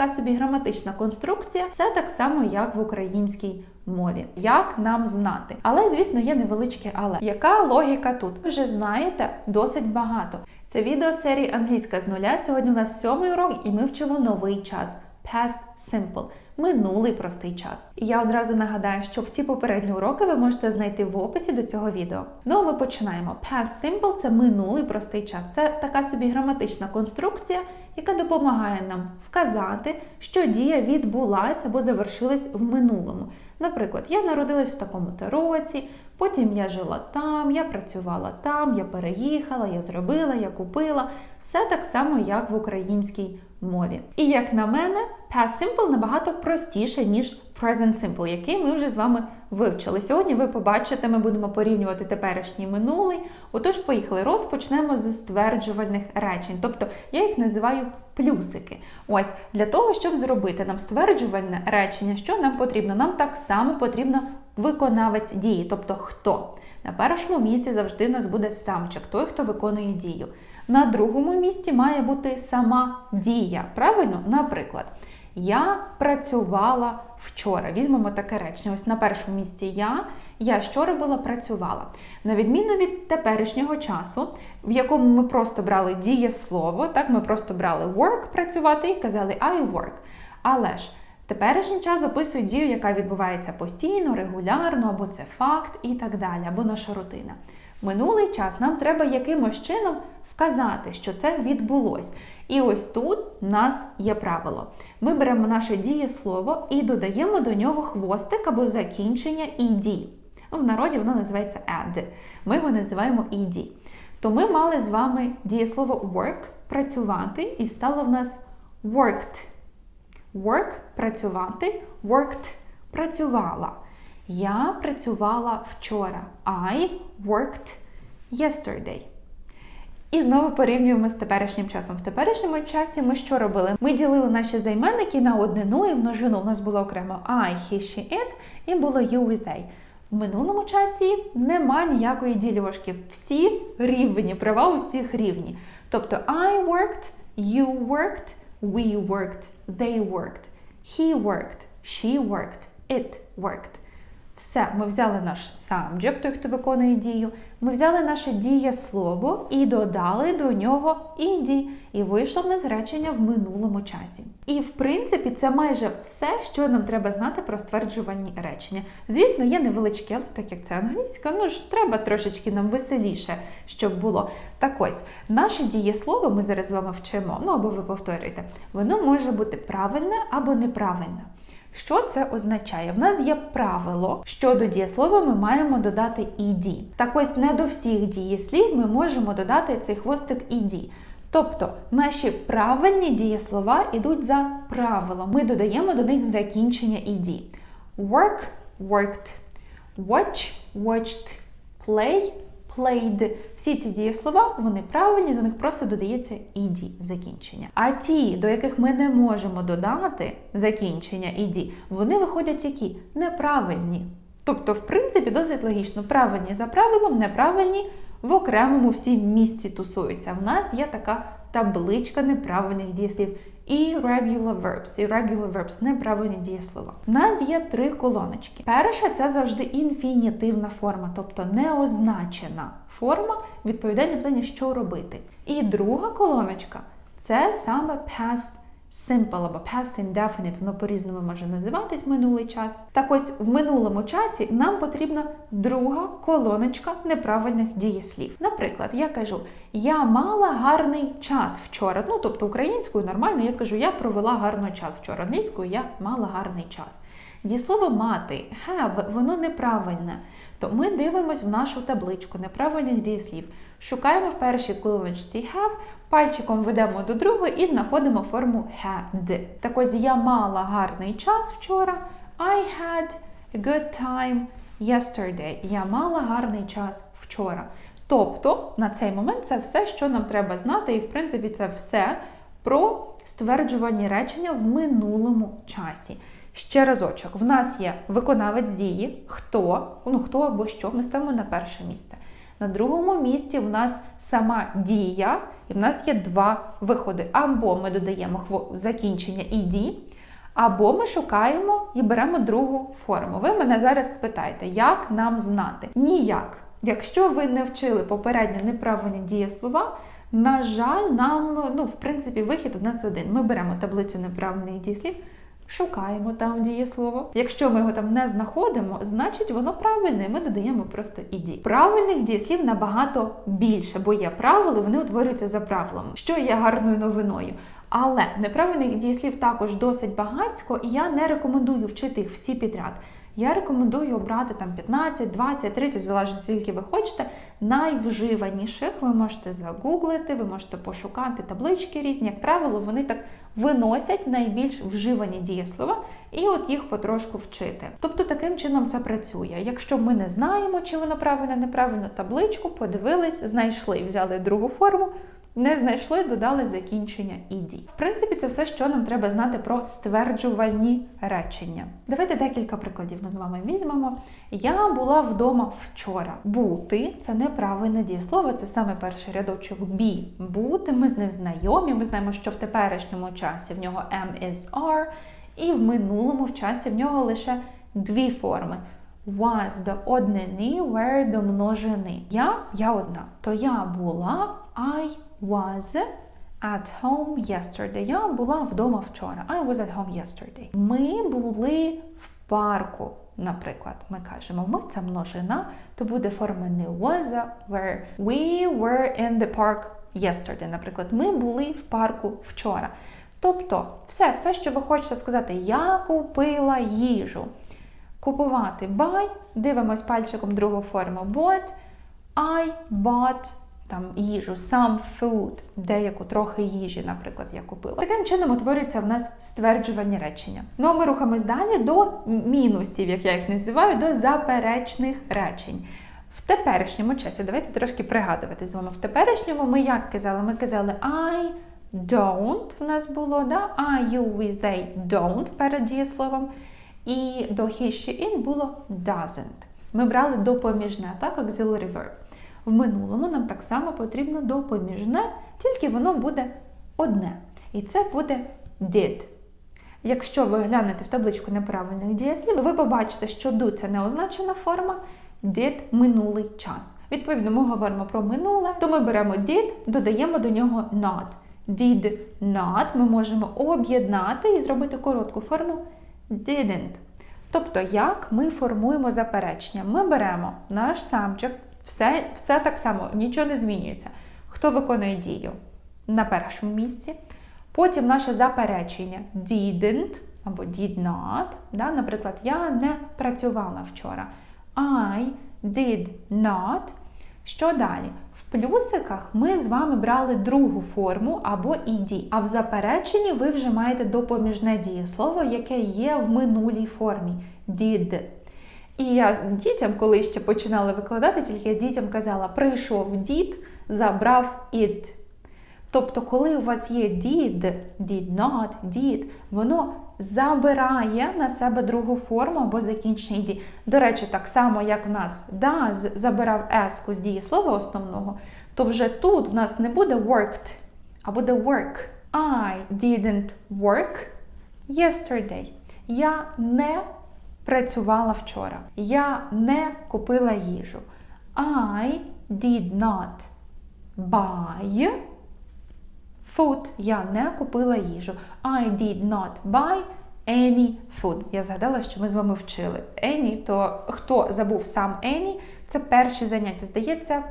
Така собі граматична конструкція, все так само, як в українській мові. Як нам знати? Але, звісно, є невеличке але. Яка логіка тут? Ви вже знаєте досить багато. Це відео серії англійська з нуля. Сьогодні у нас сьомий урок, і ми вчимо новий час. Past simple. Минулий простий час. І я одразу нагадаю, що всі попередні уроки ви можете знайти в описі до цього відео. Ну а ми починаємо. Past simple це минулий простий час. Це така собі граматична конструкція, яка допомагає нам вказати, що дія відбулася або завершилась в минулому. Наприклад, я народилась в такому-то році, потім я жила там, я працювала там, я переїхала, я зробила, я купила. Все так само, як в українській мові. І як на мене, past simple набагато простіше, ніж present simple, який ми вже з вами вивчили. Сьогодні ви побачите, ми будемо порівнювати теперішній минулий. Отож, поїхали. Розпочнемо з стверджувальних речень. Тобто я їх називаю плюсики. Ось для того, щоб зробити нам стверджувальне речення, що нам потрібно? Нам так само потрібно виконавець дії, тобто хто. На першому місці завжди у нас буде самчик, той, хто виконує дію. На другому місці має бути сама дія. Правильно? Наприклад, я працювала вчора. Візьмемо таке речення. Ось на першому місці я. Я що робила? Працювала. На відміну від теперішнього часу, в якому ми просто брали дієслово, так, ми просто брали work працювати і казали I work. Але ж теперішній час описує дію, яка відбувається постійно, регулярно, або це факт і так далі, або наша рутина. Минулий час нам треба якимось чином вказати, що це відбулось. І ось тут у нас є правило. Ми беремо наше дієслово і додаємо до нього хвостик або закінчення «ed». Ну, в народі воно називається add. Ми його називаємо «ed». То ми мали з вами дієслово work працювати, і стало в нас worked. Work працювати, worked працювала. Я працювала вчора. I worked yesterday. І знову порівнюємо з теперішнім часом. В теперішньому часі ми що робили? Ми ділили наші займенники на однину і множину. У нас було окремо I, he, she, it і було you with they. В минулому часі нема ніякої ділювашки. Всі рівні, права усіх рівні. Тобто I worked, you worked, we worked, they worked, he worked, she worked, it worked. Все, ми взяли наш subject, той, хто виконує дію, ми взяли наше дієслово і додали до нього «іді», і вийшло в нас речення в минулому часі. І в принципі, це майже все, що нам треба знати про стверджувальні речення. Звісно, є невеличкі, так як це англійська, ну ж треба трошечки нам веселіше, щоб було. Так ось, наше дієслово, ми зараз з вами вчимо, ну або ви повторюєте, воно може бути правильне або неправильне. Що це означає? В нас є правило, що до дієслова ми маємо додати «ed». Так ось не до всіх дієслів ми можемо додати цей хвостик «ed». Тобто наші правильні дієслова йдуть за правилом. Ми додаємо до них закінчення «ed». Work – worked, watch – watched, play – played. Всі ці дієслова, вони правильні, до них просто додається «ed» закінчення. А ті, до яких ми не можемо додати закінчення «ed», вони виходять які неправильні. Тобто, в принципі, досить логічно. Правильні за правилом, неправильні в окремому всім місці тусуються. В нас є така табличка неправильних дієслів. Irregular verbs. Irregular verbs – неправильні дієслова. У нас є три колоночки. Перша це завжди інфінітивна форма, тобто неозначена форма відповідає на питання, що робити. І друга колоночка це саме past simple або past indefinite, воно по-різному може називатись минулий час. Так ось в минулому часі нам потрібна друга колоночка неправильних дієслів. Наприклад, я кажу, я мала гарний час вчора. Ну, тобто українською нормально, я скажу, я провела гарний час вчора. Англійською я мала гарний час. Дієслово мати, have, воно неправильне. То ми дивимося в нашу табличку неправильних дієслів. Шукаємо в першій колоночці have, пальчиком ведемо до другої і знаходимо форму had. Так ось я мала гарний час вчора. I had a good time yesterday. Я мала гарний час вчора. Тобто, на цей момент це все, що нам треба знати, і, в принципі, це все про стверджувані речення в минулому часі. Ще разочок, в нас є виконавець дії, хто, ну хто або що, ми ставимо на перше місце. На другому місці в нас сама дія, і в нас є два виходи. Або ми додаємо закінчення «ed», або ми шукаємо і беремо другу форму. Ви мене зараз спитаєте, як нам знати? Ніяк. Якщо ви не вчили попередньо неправильні дієслова, на жаль, нам, ну, в принципі, вихід у нас один. Ми беремо таблицю неправильних дієслів, шукаємо там дієслово. Якщо ми його там не знаходимо, значить воно правильне, ми додаємо просто іді. Правильних дієслів набагато більше, бо є правила, вони утворюються за правилами, що є гарною новиною. Але неправильних дієслів також досить багатько, і я не рекомендую вчити їх всі підряд. Я рекомендую обрати там 15, 20, 30, в залежності, скільки ви хочете. Найвживаніших ви можете загуглити, ви можете пошукати таблички різні. Як правило, вони так виносять найбільш вживані дієслова і от їх потрошку вчити. Тобто таким чином це працює. Якщо ми не знаємо, чи воно правильно, неправильно, табличку подивились, знайшли, взяли другу форму. Не знайшли, додали закінчення «ed». В принципі, це все, що нам треба знати про стверджувальні речення. Давайте декілька прикладів ми з вами візьмемо. Я була вдома вчора. Бути це неправильне дієслово, це саме перший рядочок be. Бути, ми з ним знайомі. Ми знаємо, що в теперішньому часі в нього am is are, і в минулому в часі в нього лише дві форми. Was до однини, were до множини. Я я одна. То я була, I was at home yesterday. Я була вдома вчора. I was at home yesterday. Ми були в парку. Наприклад, ми кажемо, ми це множина, то буде форма не was, а were. We were in the park yesterday. Наприклад, ми були в парку вчора. Тобто, все, все, що ви хочете сказати, я купила їжу. Купувати buy, дивимось пальчиком другу форму bought, I bought там їжу, some food, деяку трохи їжі, наприклад, я купила. Таким чином утворюється в нас стверджувальні речення. Ну а ми рухаємось далі до мінусів, як я їх називаю, до заперечних речень. В теперішньому часі, давайте трошки пригадувати з вами. В теперішньому ми як казали? Ми казали I don't в нас було, да? I, you, we, they don't перед дієсловом. І до he, she, it було doesn't. Ми брали допоміжне, так, auxiliary verb. В минулому нам так само потрібно допоміжне, тільки воно буде одне. І це буде did. Якщо ви глянете в табличку неправильних дієслів, ви побачите, що do – це не означена форма, did – минулий час. Відповідно, ми говоримо про минуле, то ми беремо did, додаємо до нього not. Did not ми можемо об'єднати і зробити коротку форму didn't. Тобто, як ми формуємо заперечення? Ми беремо наш subject, все, все так само, нічого не змінюється. Хто виконує дію на першому місці. Потім наше заперечення didn't або did not. Да? Наприклад, я не працювала вчора. I did not. Що далі? В плюсиках ми з вами брали другу форму або «ed», а в запереченні ви вже маєте допоміжне дієслово, яке є в минулій формі did. І я дітям, коли ще починала викладати, тільки я дітям казала: прийшов дід, забрав it. Тобто, коли у вас є did, did not, did, воно забирає на себе другу форму або закінчення «ed». До речі, так само, як в нас does забирав s з дієслова основного, то вже тут в нас не буде worked, а буде work. I didn't work yesterday. Я не працювала вчора. Я не купила їжу. I did not buy food. Я не купила їжу. I did not buy any food. Я згадала, що ми з вами вчили. Any, то хто забув сам any, це перші заняття. Здається,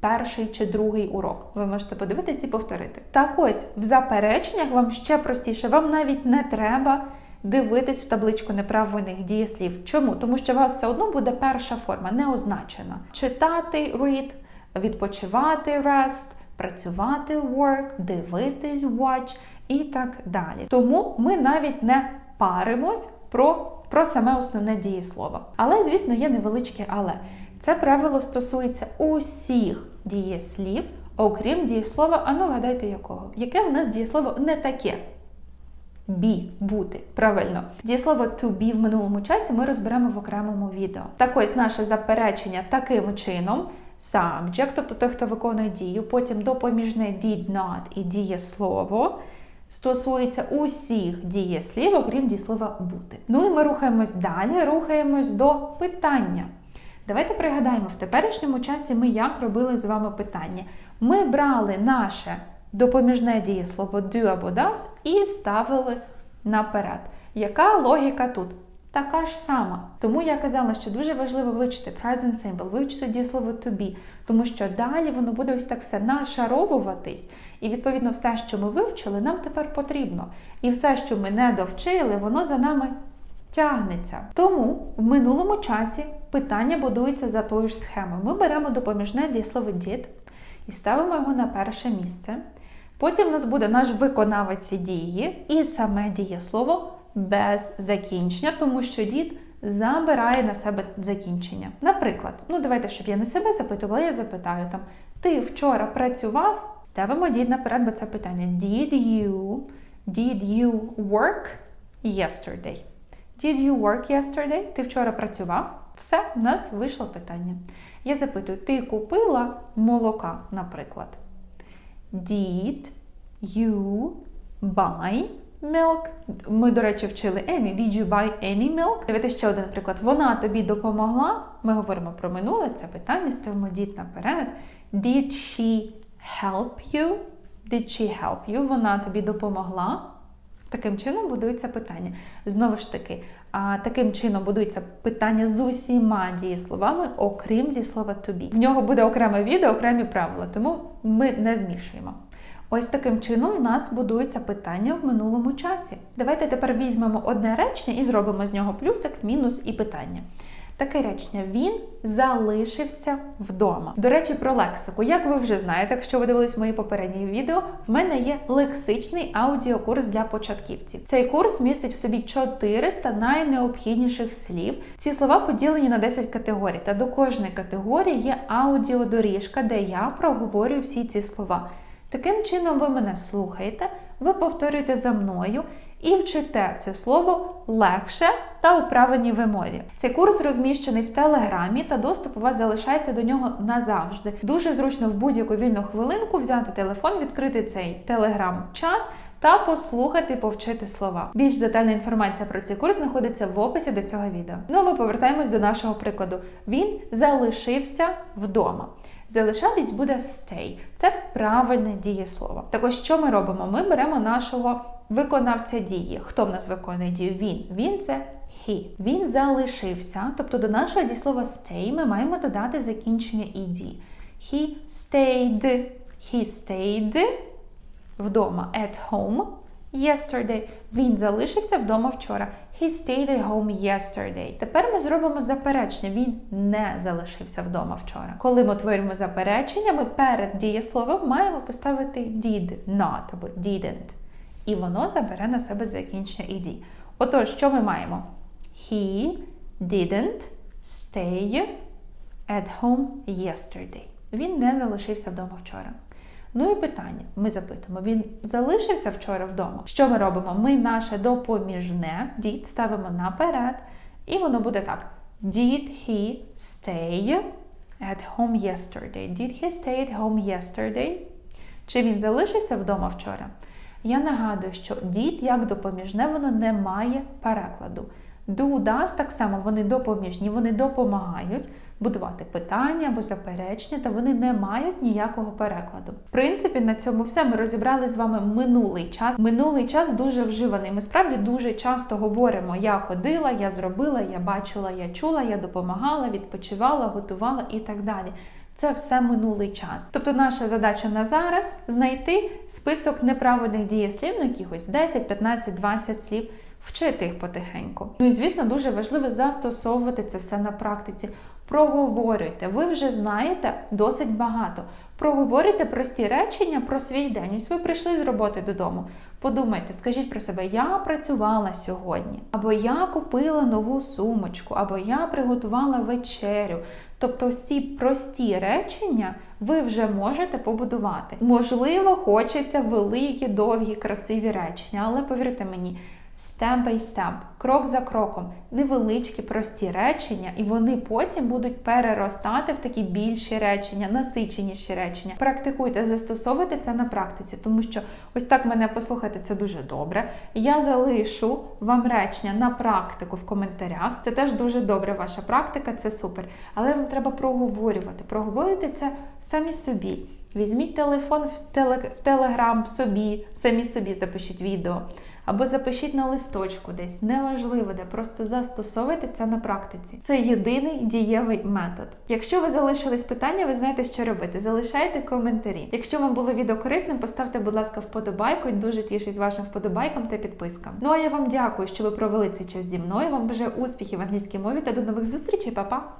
перший чи другий урок. Ви можете подивитись і повторити. Так ось в запереченнях вам ще простіше, вам навіть не треба дивитись в табличку неправильних дієслів. Чому? Тому що у вас все одно буде перша форма, не означена. Читати read, відпочивати rest, працювати work, дивитись watch і так далі. Тому ми навіть не паримось про, про саме основне дієслово. Але, звісно, є невеличке але. Це правило стосується усіх дієслів, окрім дієслова, а ну гадайте якого? Яке в нас дієслово не таке? Be – бути. Правильно. Дієслово to be в минулому часі ми розберемо в окремому відео. Так ось наше заперечення таким чином subject, тобто той, хто виконує дію, потім допоміжне did not і дієслово стосується усіх дієслів, окрім дієслова бути. Ну і ми рухаємось далі, рухаємось до питання. Давайте пригадаємо, в теперішньому часі ми як робили з вами питання. Ми брали наше допоміжне дієслово do або does і ставили наперед. Яка логіка тут? Така ж сама. Тому я казала, що дуже важливо вивчити present simple, вивчити дієслово to be, тому що далі воно буде ось так все нашаровуватись. І відповідно все, що ми вивчили, нам тепер потрібно. І все, що ми не довчили, воно за нами тягнеться. Тому в минулому часі питання будується за тою ж схемою. Ми беремо допоміжне дієслово did і ставимо його на перше місце. Потім у нас буде наш виконавець дії і саме дієслово без закінчення, тому що дід забирає на себе закінчення. Наприклад, ну давайте, щоб я не себе запитувала, я запитаю там: ти вчора працював? Ставимо дід наперед, бо це питання. Did you, did you work yesterday? Did you work yesterday? Ти вчора працював? Все, у нас вийшло питання. Я запитую: ти купила молока, наприклад. Did you buy milk? Ми, до речі, вчили any. Did you buy any milk? Давайте ще один приклад. Вона тобі допомогла. Ми говоримо про минуле, це питання, ставимо did наперед. Did she help you? Did she help you? Вона тобі допомогла. Таким чином будується питання. Знову ж таки, таким чином будується питання з усіма дієсловами, окрім дієслова to be. В нього буде окреме відео, окремі правила, тому ми не змішуємо. Ось таким чином у нас будується питання в минулому часі. Давайте тепер візьмемо одне речення і зробимо з нього плюсик, мінус і питання. Таке речення він залишився вдома. До речі, про лексику. Як ви вже знаєте, якщо ви дивились мої попередні відео, в мене є лексичний аудіокурс для початківців. Цей курс містить в собі 400 найнеобхідніших слів. Ці слова поділені на 10 категорій, та до кожної категорії є аудіодоріжка, де я проговорюю всі ці слова. Таким чином, ви мене слухаєте, ви повторюєте за мною і вчите це слово легше та у правильній вимові. Цей курс розміщений в телеграмі, та доступ у вас залишається до нього назавжди. Дуже зручно в будь-яку вільну хвилинку взяти телефон, відкрити цей телеграм-чат. Та послухати, повчити слова. Більш детальна інформація про цей курс знаходиться в описі до цього відео. Ну а ми повертаємось до нашого прикладу. Він залишився вдома. Залишатись буде stay. Це правильне дієслово. Так ось що ми робимо? Ми беремо нашого виконавця дії. Хто в нас виконує дію? Він. Він це he. Він залишився. Тобто до нашого дієслова stay ми маємо додати закінчення ed. He stayed. He stayed вдома at home yesterday. Він залишився вдома вчора. He stayed at home yesterday. Тепер ми зробимо заперечення. Він не залишився вдома вчора. Коли ми утворюємо заперечення, ми перед дієсловом маємо поставити did not або didn't. І воно забере на себе закінчення ed. Отож, що ми маємо? He didn't stay at home yesterday. Він не залишився вдома вчора. Ну і питання. Ми запитуємо, він залишився вчора вдома? Що ми робимо? Ми наше допоміжне did ставимо наперед, і воно буде так: Did he stay at home yesterday? Did he stay at home yesterday? Чи він залишився вдома вчора? Я нагадую, що did як допоміжне, воно не має перекладу. Do, does так само вони допоміжні, вони допомагають будувати питання або заперечення, та вони не мають ніякого перекладу. В принципі, на цьому все ми розібрали з вами минулий час. Минулий час дуже вживаний. Ми справді дуже часто говоримо: я ходила, я зробила, я бачила, я чула, я допомагала, відпочивала, готувала і так далі. Це все минулий час. Тобто наша задача на зараз знайти список неправильних дієслів, ну якихось 10, 15, 20 слів, вчити їх потихеньку. Ну і звісно, дуже важливо застосовувати це все на практиці. Проговорюйте, ви вже знаєте досить багато. Проговорюйте прості речення про свій день. Ось ви прийшли з роботи додому. Подумайте, скажіть про себе, я працювала сьогодні, або я купила нову сумочку, або я приготувала вечерю. Тобто, ось ці прості речення ви вже можете побудувати. Можливо, хочеться великі, довгі, красиві речення, але повірте мені. Step by step, крок за кроком, невеличкі прості речення, і вони потім будуть переростати в такі більші речення, насиченіші речення. Практикуйте, застосовуйте це на практиці, тому що ось так мене послухати це дуже добре. Я залишу вам речення на практику в коментарях. Це теж дуже добре. Ваша практика, це супер. Але вам треба проговорювати. Проговорюйте це самі собі. Візьміть телефон в, теле, в телеграм собі, самі собі запишіть відео. Або запишіть на листочку десь, неважливо де, просто застосовуйте це на практиці. Це єдиний дієвий метод. Якщо ви залишились питання, ви знаєте, що робити. Залишайте коментарі. Якщо вам було відео корисним, поставте, будь ласка, вподобайку і дуже тішусь вашим вподобайкам та підпискам. Ну а я вам дякую, що ви провели цей час зі мною. Вам бажаю успіхів в англійській мові та до нових зустрічей, Па-па!